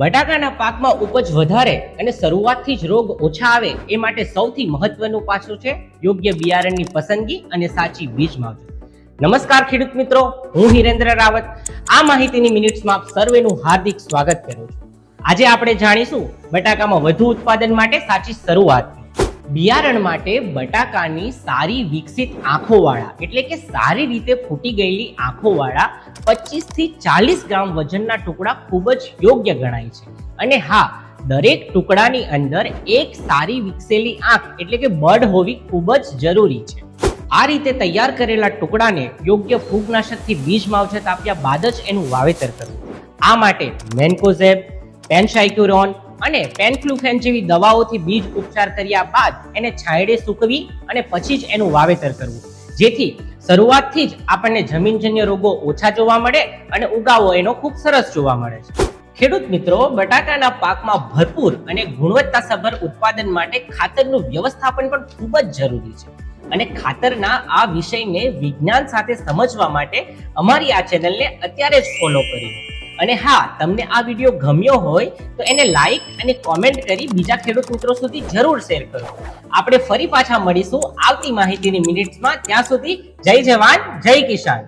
બટાકાના પાકમાં ઉપજ વધારે અને શરૂઆતથી જ રોગ ઓછા આવે એ માટે સૌથી મહત્વનું પાસું છે યોગ્ય બિયારણની પસંદગી અને સાચી બીજ માવજત નમસ્કાર ખેડૂત મિત્રો, હું હિરેન્દ્ર રાવત. આ માહિતીની મિનિટ્સમાં આપ સર્વેનું હાર્દિક સ્વાગત કરું છું. આજે આપણે જાણીશું બટાકામાં વધુ ઉત્પાદન માટે સાચી શરૂઆત બિયારણ માટે બટાકાની સારી વિકસિત આંખોવાળા, એટલે કે સારી રીતે ફૂટી ગયેલી આંખોવાળા પચીસથી ચાલીસ ગ્રામ વજનના ટુકડા ખૂબ જ યોગ્ય ગણાય છે. અને હા, દરેક ટુકડાની અંદર એક સારી વિકસેલી આંખ, એટલે કે બડ હોવી ખૂબ જ જરૂરી છે. આ રીતે તૈયાર કરેલા ટુકડાને યોગ્ય ફૂગનાશકથી બીજ માવજત આપ્યા બાદ જ એનું વાવેતર કરવું. આ માટે મેન્કોઝેબ પેનસાઇક્યુરોન અને પેનફ્લુફેન જેવી દવાઓથી બીજ ઉપચાર કર્યા બાદ એને છાંયડે સૂકવી અને પછી જ એનું વાવેતર કરવું. જેથી શરૂઆતથી જ આપણને જમીનજન્ય રોગો ઓછા જોવા મળે અને ઉગાવો એનો ખૂબ સરસ જોવા મળે છે. ખેડૂત મિત્રો, બટાકાના પાકમાં ભરપૂર અને ગુણવત્તાસભર ઉત્પાદન માટે ખાતરનું વ્યવસ્થાપન પણ ખૂબ જ જરૂરી છે. અને ખાતરના આ વિષયને વિજ્ઞાન સાથે સમજવા માટે અમારી આ ચેનલને અત્યારે જ ફોલો કરી. અને હા, તમને આ વીડિયો ગમ્યો હોય તો એને લાઈક અને કોમેન્ટ કરી બીજા ખેડૂત મિત્રો સુધી જરૂર શેર કરો. આપણે ફરી પાછા મળીશું આવતી માહિતીની મિનિટ્સમાં ત્યાં સુધી જય જવાન, જય કિસાન.